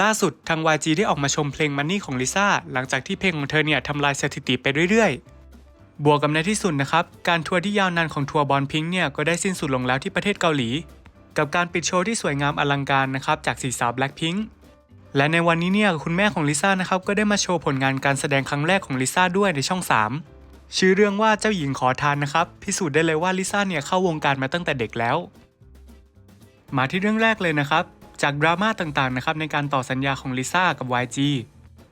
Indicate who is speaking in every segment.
Speaker 1: ล่าสุดทาง YG ได้ออกมาชมเพลง Money ของลิซ่าหลังจากที่เพลงของเธอเนี่ยทำลายสถิติไปเรื่อยๆ บวกกับในที่สุดนะครับ การทัวร์ที่ยาวนานของทัวร์บอลพิงค์เนี่ยก็ได้สิ้นสุดลงแล้วที่ประเทศเกาหลี กับการปิดโชว์ที่สวยงามอลังการนะครับจากสีสาว Blackpink และในวันนี้เนี่ยคุณแม่ของลิซ่านะครับก็ได้มาโชว์ผลงานการแสดงครั้งแรกของลิซ่าด้วยในช่อง 3 ชื่อเรื่องว่าเจ้าหญิงขอทานนะครับพิสูจน์ได้เลยว่าลิซ่าเนี่ยเข้าวงการมาตั้งแต่เด็กแล้ว มาที่เรื่องแรกเลยนะครับ จากดราม่าต่างๆนะครับในการต่อสัญญาของลิซ่ากับ YG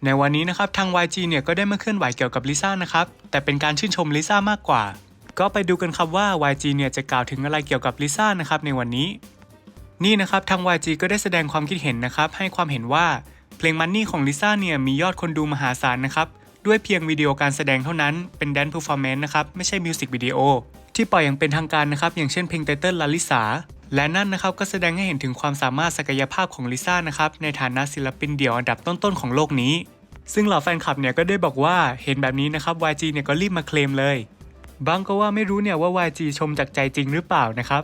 Speaker 1: ในวันนี้นะครับทาง YG เนี่ยก็ได้มาเคลื่อนไหวเกี่ยวกับลิซ่านะครับแต่เป็นการชื่นชมลิซ่ามากกว่า ก็ไปดูกันครับว่า YG เนี่ยจะกล่าวถึงอะไรเกี่ยวกับลิซ่านะครับในวันนี้ นี่นะครับทาง YG ก็ได้แสดงความคิดเห็นนะครับให้ความเห็นว่าเพลงมันนี่ของลิซ่าเนี่ยมียอดคนดูมหาศาลนะครับด้วยเพียงวิดีโอการแสดงเท่านั้นเป็นแดนซ์เพอร์ฟอร์แมนซ์นะครับไม่ใช่มิวสิกวิดีโอที่ปล่อยอย่างเป็นทางการนะครับอย่างเช่นเพลงไตเติ้ลลาลิสา และนั่นนะครับก็แสดงให้เห็นถึงความสามารถศักยภาพของลิซ่านะครับในฐานะศิลปินเดี่ยวอันดับต้นๆของโลกนี้ ซึ่งเหล่าแฟนคลับเนี่ยก็ได้บอกว่าเห็นแบบนี้นะครับ YG เนี่ยก็รีบมาเคลมเลยบางก็ว่าไม่รู้เนี่ยว่า YG ชมจากใจจริงหรือเปล่านะครับ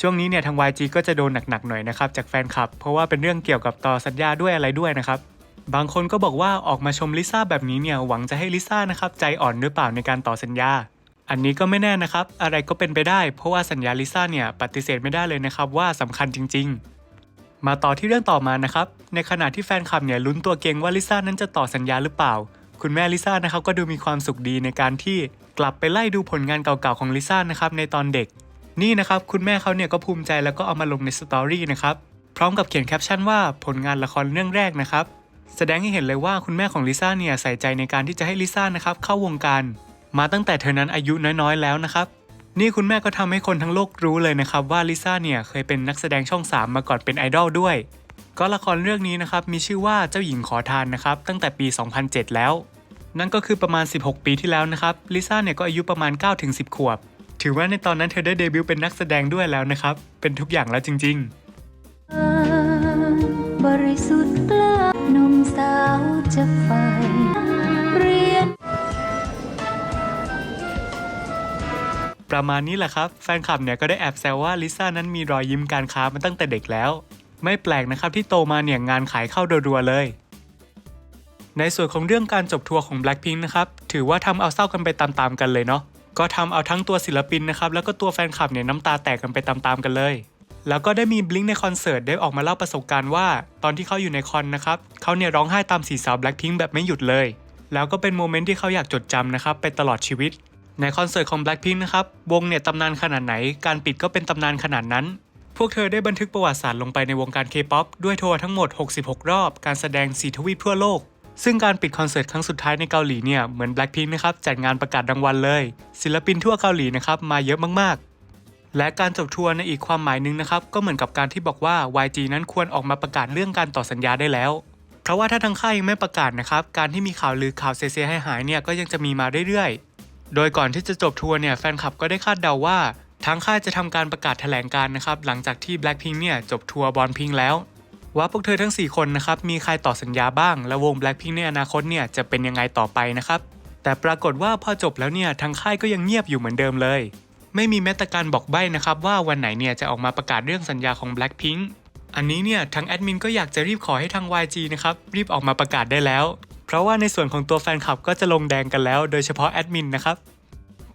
Speaker 1: ช่วงนี้เนี่ยทาง YG ก็จะโดนหนักๆหน่อยนะครับจากแฟนคลับ เพราะว่าเป็นเรื่องเกี่ยวกับต่อสัญญาด้วยอะไรด้วยนะครับบางคนก็บอกว่าออกมาชมลิซ่าแบบนี้เนี่ยหวังจะให้ลิซ่านะครับใจอ่อนหรือเปล่าในการต่อสัญญา อันนี้ก็ไม่แน่นะครับ อะไรก็เป็นไปได้ เพราะว่าสัญญาลิซ่าเนี่ยปฏิเสธไม่ได้เลยนะครับว่าสำคัญจริง ๆ มาต่อที่เรื่องต่อมานะครับ ในขณะที่แฟนคลับเนี่ยลุ้นตัวเก่งว่าลิซ่านั้นจะต่อสัญญาหรือเปล่า คุณแม่ลิซ่านะครับก็ดูมีความสุขดีในการที่กลับไปไล่ดูผลงานเก่าๆของลิซ่านะครับในตอนเด็ก นี่นะครับคุณแม่เขาเนี่ยก็ภูมิใจแล้วก็เอามาลงในสตอรี่นะครับพร้อมกับเขียนแคปชั่นว่าผลงานละครเรื่องแรกนะครับแสดงให้เห็นเลยว่าคุณแม่ของลิซ่าเนี่ยใส่ใจในการที่จะให้ลิซ่านะครับเข้าวงการ มาตั้งแต่เธอนั้นอายุน้อยๆ แล้วนะครับ นี่คุณแม่ก็ทำให้คนทั้งโลกรู้เลยนะครับว่าลิซ่าเนี่ยเคยเป็นนักแสดงช่อง 3 มาก่อนเป็นไอดอลด้วย ก็ละครเรื่องนี้นะครับมีชื่อว่าเจ้าหญิงขอทานนะครับตั้งแต่ปี 2007 แล้ว นั่นก็คือประมาณ 16 ปีที่แล้วนะครับลิซ่าเนี่ยก็อายุประมาณ 9-10 ขวบ ถือว่าในตอนนั้นเธอได้เดบิวต์เป็นนักแสดงด้วยแล้วนะครับเป็นทุกอย่างแล้วจริง ๆ
Speaker 2: บริสุทธิ์กล้านมสาวจะใฝ่
Speaker 1: ประมาณนี้แหละครับแฟนคลับเนี่ยก็ได้แอบแซวว่าลิซ่านั้นมีรอยยิ้มการค้ามาตั้งแต่เด็กแล้ว ไม่แปลกนะครับที่โตมาเนี่ยงานขายเข้ารัวๆเลย ในส่วนของเรื่องการจบทัวร์ของ Blackpink นะครับถือว่าทำเอาเศร้ากันไปตามๆกันเลยเนาะก็ทำเอาทั้งตัวศิลปินนะครับแล้วก็ตัวแฟนคลับเนี่ยน้ำตาแตกกันไปตามๆกันเลยแล้วก็ได้มีบลิงในคอนเสิร์ตได้ออกมาเล่าประสบการณ์ว่า ตอนที่เขาอยู่ในคอนนะครับเขาเนี่ยร้องไห้ตามสีสาว Blackpink แบบไม่หยุดเลย แล้วก็เป็นโมเมนต์ที่เขาอยากจดจำนะครับไปตลอดชีวิต ในคอนเสิร์ตของ Blackpink นะครับ วงเนี่ยตำนานขนาดไหน การปิดก็เป็นตำนานขนาดนั้น พวกเธอได้บันทึกประวัติศาสตร์ลงไปในวงการ K-POP ด้วยทัวร์ทั้งหมด 66 รอบ การแสดง 4 ทวีปทั่วโลก ซึ่งการปิดคอนเสิร์ตครั้งสุดท้ายในเกาหลีเนี่ย เหมือน Blackpink นะครับจัดงานประกาศรางวัลเลย ศิลปินทั่วเกาหลีนะครับมาเยอะมากๆ และการจบทัวร์ในอีกความหมายหนึ่งนะครับก็เหมือนกับการที่บอกว่า YG นั้นควรออกมาประกาศเรื่องการต่อสัญญาได้แล้วเพราะว่าถ้าทางค่ายยังไม่ประกาศนะครับ การที่มีข่าวลือข่าวเสียหายเนี่ยก็ยังจะมีมาเรื่อยๆ โดยก่อนที่จะจบทัวร์เนี่ยแฟนคลับก็ได้คาดเดาว่าทางค่ายจะทำการประกาศแถลงการนะครับหลังจากที่ Blackpink เนี่ยจบทัวร์บอลพิงแล้ว ว่าพวกเธอทั้ง 4 คนนะครับมีใครต่อสัญญาบ้าง และวง Blackpink ในอนาคตเนี่ยจะเป็นยังไงต่อไปนะครับแต่ปรากฏว่าพอจบแล้วเนี่ยทางค่ายก็ยังเงียบอยู่เหมือนเดิมเลย ไม่มีแม้แต่การบอกใบ้นะครับว่าวันไหนเนี่ยจะออกมาประกาศเรื่องสัญญาของ Blackpink อันนี้เนี่ยทางแอดมินก็อยากจะรีบขอให้ทาง YG นะครับรีบออกมาประกาศได้แล้ว เพราะว่าในส่วนของตัวแฟนคลับก็จะลงแดงกันแล้ว โดยเฉพาะแอดมินนะครับ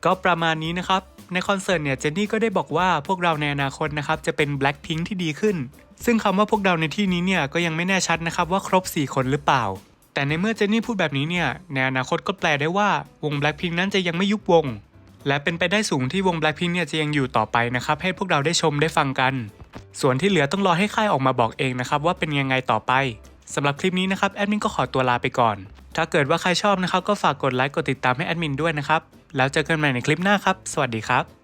Speaker 1: ก็ประมาณนี้นะครับในคอนเสิร์ตเนี่ยเจนนี่ก็ได้บอกว่าพวกเราในอนาคตนะครับจะเป็น Blackpink ที่ดีขึ้น ซึ่งคำว่าพวกเราในที่นี้เนี่ยก็ยังไม่แน่ชัดนะครับว่าครบ 4 คนหรือเปล่า แต่ในเมื่อเจนนี่พูดแบบนี้เนี่ยในอนาคตก็แปลได้ว่าวง Blackpink นั้นจะยังไม่ยุบวง และเป็นไปได้สูงที่วง Blackpink เนี่ยจะยังอยู่ต่อไปนะครับให้พวกเราได้ชมได้ฟังกัน ส่วนที่เหลือต้องรอให้ค่ายออกมาบอกเองนะครับว่าเป็นยังไงต่อไป สำหรับคลิปนี้นะครับแอดมินก็ขอตัวลาไปก่อน ถ้าเกิดว่าใครชอบนะครับก็ฝากกดไลค์กดติดตามให้แอดมินด้วยนะครับ แล้วเจอกันใหม่ในคลิปหน้าครับ สวัสดีครับ